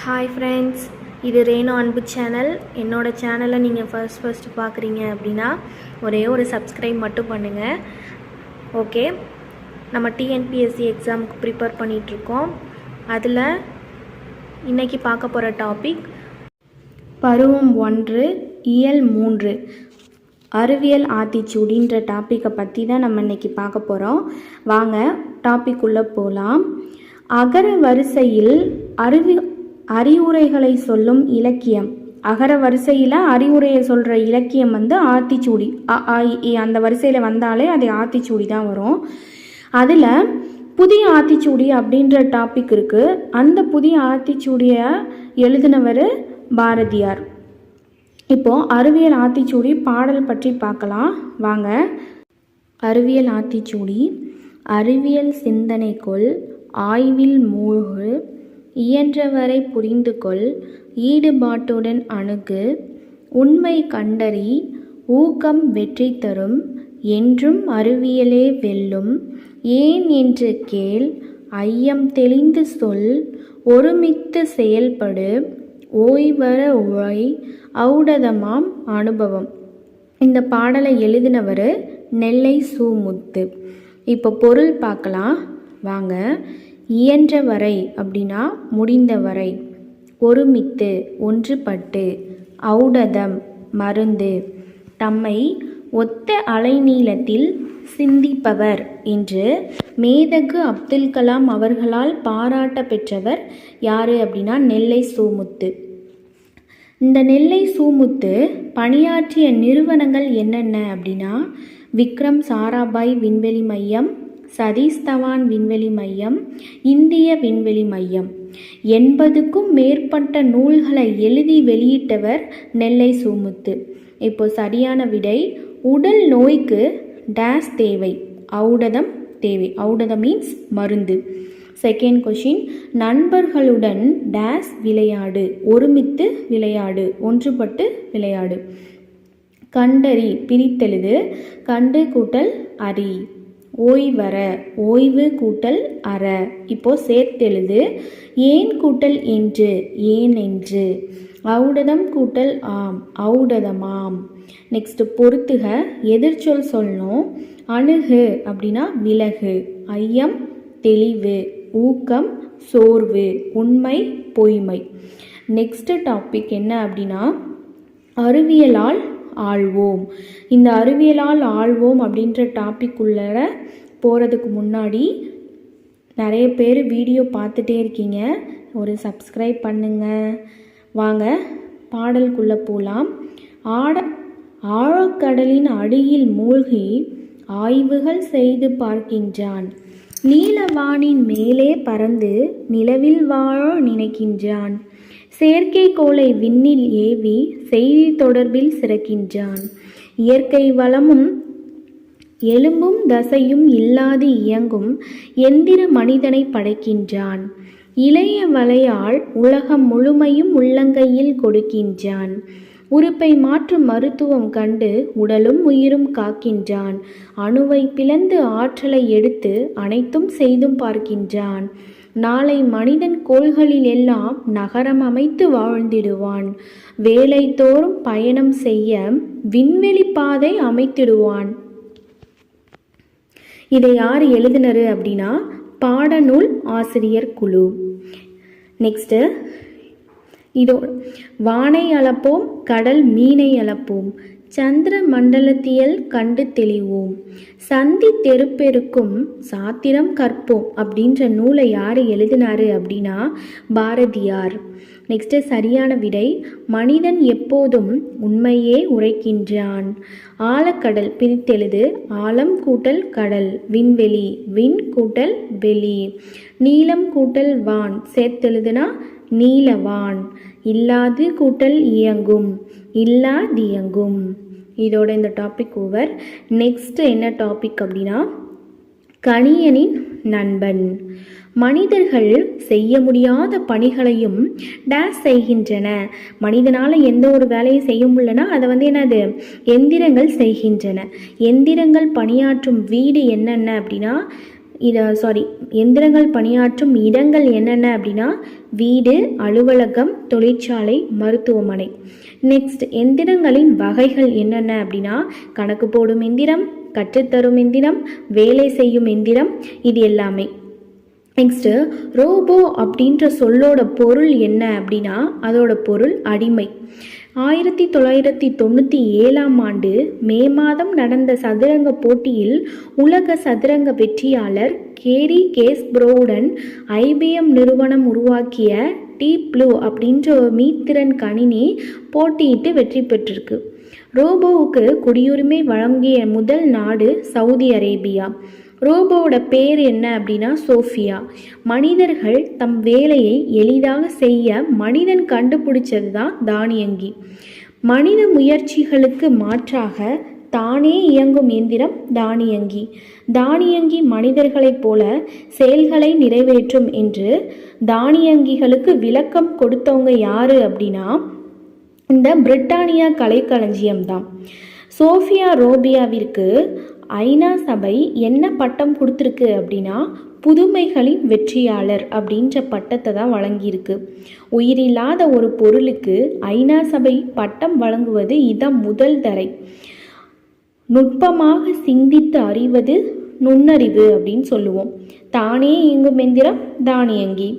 Hi friends இது ரேணு அன்பு channel என்னோடய சேனலை நீங்கள் ஃபர்ஸ்ட் ஃபஸ்ட்டு பார்க்குறீங்க அப்படின்னா ஒரே ஒரு சப்ஸ்கிரைப் மட்டும் பண்ணுங்கள் ஓகே நம்ம டிஎன்பிஎஸ்சி எக்ஸாமுக்கு ப்ரிப்பேர் பண்ணிகிட்ருக்கோம் அதில் இன்னைக்கு பார்க்க போகிற டாபிக் பருவம் ஒன்று இயல் மூன்று. அறிவியல் ஆத்திச்சூடின்ற டாப்பிக்கை பற்றி தான் நம்ம இன்னைக்கு பார்க்க போகிறோம் வாங்க டாபிக் உள்ளே போகலாம் அகர வரிசையில் அறிவி அறிவுரைகளை சொல்லும் இலக்கியம். அகர வரிசையில் அறிவுரையை சொல்கிற இலக்கியம் வந்து ஆத்திச்சூடி. அ, ஆ, இ, அந்த வரிசையில் வந்தாலே அது ஆத்திச்சூடி தான் வரும். அதில் புதிய ஆத்திச்சூடி அப்படின்ற டாபிக் இருக்குது அந்த புதிய ஆத்திச்சூடியை எழுதினவர் பாரதியார். இப்போது அறிவியல் ஆத்திச்சூடி பாடல் பற்றி பார்க்கலாம். வாங்க. அறிவியல் ஆத்திச்சூடி அறிவியல் சிந்தனைக்குள் ஆய்வில் மூழ்கு இயன்றவரை புரிந்து கொள் ஈடுபாட்டுடன் அணுகு உண்மை கண்டறி ஊக்கம் வெற்றி தரும் என்றும் அறிவியலே வெல்லும். ஏன் என்று கேள் ஐயம் தெளிந்து சொல் ஒருமித்து செயல்படு ஓய்வர உழை ஔடதமாம் அனுபவம். இந்த பாடலை எழுதினவர் நெல்லை சுமுத்து. இப்போ பொருள் பார்க்கலாம். வாங்க இயன்ற வரை அப்படின்னா முடிந்த வரை ஒருமித்து ஒன்றுபட்டு ஔடதம் மருந்து. தம்மை ஒத்த அலைநீளத்தில் சிந்திப்பவர் என்று மேதகு அப்துல் கலாம் அவர்களால் பாராட்ட பெற்றவர் யார் அப்படின்னா நெல்லை சோமுத்து. இந்த நெல்லை சூமுத்து பணியாற்றிய நிறுவனங்கள் என்னென்ன அப்படின்னா விக்ரம் சாராபாய் விண்வெளி மையம் சதீஷ் தவான் விண்வெளி மையம் இந்திய விண்வெளி மையம். எண்பதுக்கும் மேற்பட்ட நூல்களை எழுதி வெளியிட்டவர் நெல்லை சூமுத்து. இப்போ சரியான விடை உடல் நோய்க்கு டேஸ் தேவை ஔடதம் தேவை. ஔடதம் மீன்ஸ் மருந்து. செகண்ட் கொஷின் நண்பர்களுடன் டேஸ் விளையாடு ஒருமித்து விளையாடு ஒன்றுபட்டு விளையாடு. கண்டறி பிரித்தெழுது கண்டு கூட்டல் அறி ஓய்வர ஓய்வு கூட்டல் அற. இப்போ சேர்த்தெழுது ஏன் கூட்டல் என்று ஏன் என்று. ஔடதம் கூட்டல் ஆம் ஔடதமாம் நெக்ஸ்ட் பொறுத்துக எதிர்ச்சொல் சொல்லணும். அணுகு அப்படின்னா விலகு. ஐயம் தெளிவு. ஊக்கம் சோர்வு. உண்மை பொய்மை. நெக்ஸ்ட் டாபிக் என்ன அப்படின்னா அறிவியலால் ஆழ்வோம். இந்த அறிவியலால் ஆழ்வோம் அப்படின்ற டாபிக் உள்ளர போகிறதுக்கு முன்னாடி நிறைய பேர் வீடியோ பார்த்துட்டே இருக்கீங்க. ஒரு சப்ஸ்கிரைப் பண்ணுங்க. வாங்க பாடலுக்குள்ளே போகலாம் ஆட ஆழக்கடலின் அடியில் மூழ்கி ஆய்வுகள் செய்து பார்க்கின்றான். நீலவானின் மேலே பறந்து நிலவில் வாழ நினைக்கின்றான். செயற்கைக்கோளை விண்ணில் ஏவி செய்தி தொடர்பில் சிறக்கின்றான். இயற்கை வளமும் எலும்பும் தசையும் இல்லாது இயங்கும் எந்திர மனிதனை படைக்கின்றான். இளைய வலையால் உலகம் முழுமையும் உள்ளங்கையில் கொடுக்கின்றான். உறுப்பை மாற்றும் மருத்துவம் கண்டு உடலும் உயிரும் காக்கின்றான். அணுவை பிளந்து ஆற்றலை எடுத்து அனைத்தும் செய்தும் பார்க்கின்றான். நாளை மனிதன் கோள்களில் எல்லாம் நகரம் அமைத்து வாழ்ந்திடுவான். வேலை தோறும் பயணம் செய்ய விண்வெளி பாதை அமைத்திடுவான். இதை யார் எழுதினரு அப்படின்னா பாடநூல் ஆசிரியர் குழு. நெக்ஸ்ட்டு இதோ வானை அளப்போம் கடல் மீனை அளப்போம். சந்திர மண்டலத்தியல் கண்டு தெளிவோம். சந்தி தெருப்பெருக்கும் சாத்திரம் கற்போம் அப்படின்ற நூலை யார் எழுதினாரு அப்படின்னா பாரதியார். நெக்ஸ்ட்டு சரியான விடை மனிதன் எப்போதும் உண்மையே உரைக்கின்றான். ஆழக்கடல் பிரித்தெழுது ஆழம் கூட்டல் கடல் விண்வெளி விண் கூட்டல் வெளி. நீலம் கூட்டல் வான் சேர்த்தெழுதுனா நீலவான் இல்லாது கூட்டல் இயங்கும் இல்லாதியங்கும் இதோட இந்த டாபிக் ஓவர் நெக்ஸ்ட் என்ன டாபிக் அப்படின்னா கணியனின் நண்பன். மனிதர்கள் செய்ய முடியாத பணிகளையும் டேஸ் செய்கின்றன. மனிதனால் எந்த ஒரு வேலையும் செய்ய முடியலன்னா அதை வந்து என்னது? எந்திரங்கள் செய்கின்றன. எந்திரங்கள் பணியாற்றும் வீடு என்னென்ன அப்படின்னா இதை சாரி எந்திரங்கள் பணியாற்றும் இடங்கள் என்னென்ன அப்படின்னா வீடு அலுவலகம் தொழிற்சாலை மருத்துவமனை. நெக்ஸ்ட் எந்திரங்களின் வகைகள் என்னென்ன அப்படின்னா கணக்கு போடும் எந்திரம் கற்றுத்தரும் எந்திரம் வேலை செய்யும் எந்திரம் இது எல்லாமே. நெக்ஸ்ட்டு ரோபோ அப்படின்ற சொல்லோட பொருள் என்ன அப்படின்னா அதோட பொருள் அடிமை. ஆயிரத்தி தொள்ளாயிரத்தி தொண்ணூற்றி ஏழாம் ஆண்டு மே மாதம் நடந்த சதுரங்க போட்டியில் உலக சதுரங்க வெற்றியாளர் கேரி கேஸ்ப்ரோவுடன் ஐபிஎம் நிறுவனம் உருவாக்கிய டீப் ப்ளூ அப்படின்ற ஒரு மீத்திறன் கணினி போட்டியிட்டு வெற்றி பெற்றிருக்கு. ரோபோவுக்கு குடியுரிமை வழங்கிய முதல் நாடு சவுதி அரேபியா. ரோபோவோட பேர் என்ன அப்படின்னா சோஃபியா. மனிதர்கள் தம் வேலையை எளிதாக செய்ய மனிதன் கண்டுபிடிச்சது தான் தானியங்கி. மனித முயற்சிகளுக்கு மாற்றாக தானே இயங்கும் எந்திரம் தானியங்கி. தானியங்கி மனிதர்களைப் போல செயல்களை நிறைவேற்றும் என்று தானியங்கிகளுக்கு விளக்கம் கொடுத்தவங்க யாரு அப்படின்னா இந்த பிரிட்டானியா கலைக்களஞ்சியம் தான் சோஃபியா ரோபியாவிற்கு ஐநா சபை என்ன பட்டம் கொடுத்துருக்கு அப்படின்னா புதுமைகளின் வெற்றியாளர் அப்படின்ற பட்டத்தை தான் வழங்கியிருக்கு. உயிரில்லாத ஒரு பொருளுக்கு ஐநா சபை பட்டம் வழங்குவது இதான் முதல் தரை நுட்பமாக சிந்தித்து அறிவது நுண்ணறிவு அப்படின்னு சொல்லுவோம். தானே இயங்கும் எந்திரம் தானியங்கி.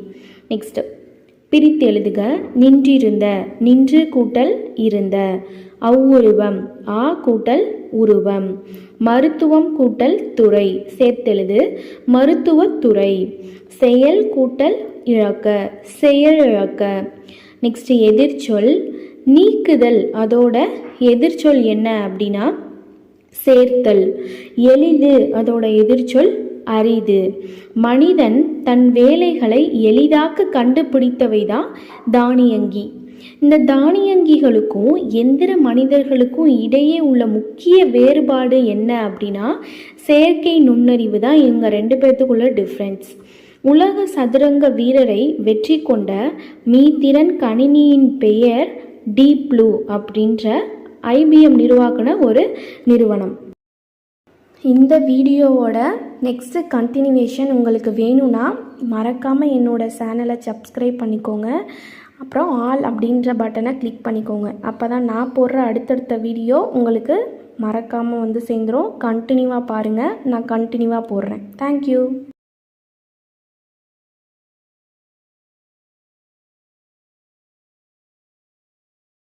நெக்ஸ்ட்டு பிரித்து எழுதுக. நின்றிருந்த நின்று கூட்டல் இருந்த. அவ்வுருவம் ஆ கூட்டல் உருவம். மருத்துவம் கூட்டல் துறை. சேர்த்தெழுது மருத்துவத்துறை செயல் கூட்டல் இழக்க செயல் இழக்க. நெக்ஸ்ட் எதிர்ச்சொல். நீக்குதல் அதோட எதிர்ச்சொல் என்ன அப்படின்னா சேர்த்தல். எளிது அதோட எதிர்ச்சொல் அரிது மனிதன் தன் வேலைகளை எளிதாக்க கண்டுபிடித்தவை தான் தானியங்கி. இந்த தானியங்கிகளுக்கும் எந்திர மனிதர்களுக்கும் இடையே உள்ள முக்கிய வேறுபாடு என்ன அப்படின்னா செயற்கை நுண்ணறிவு தான் இவங்க ரெண்டு பேர்த்துக்குள்ள டிஃப்ரென்ஸ் உலக சதுரங்க வீரரை வெற்றி கொண்ட மீத்திறன் கணினியின் பெயர் டீப் ப்ளூ அப்படின்ற ஐபிஎம் நிர்வாகின ஒரு நிறுவனம். இந்த வீடியோவோட நெக்ஸ்ட்டு கண்டினியூவேஷன் உங்களுக்கு வேணும்னா மறக்காமல் என்னோட சேனலை சப்ஸ்கிரைப் பண்ணிக்கோங்க. அப்புறம் ஆல் அப்படின்ற பட்டனை கிளிக் பண்ணிக்கோங்க. அப்போ தான் நான் போடுற அடுத்தடுத்த வீடியோ உங்களுக்கு மறக்காமல் வந்து சேர்ந்துரும். கண்டினியூவாக பாருங்கள் நான் கண்டினியூவாக போடுறேன். தேங்க்யூ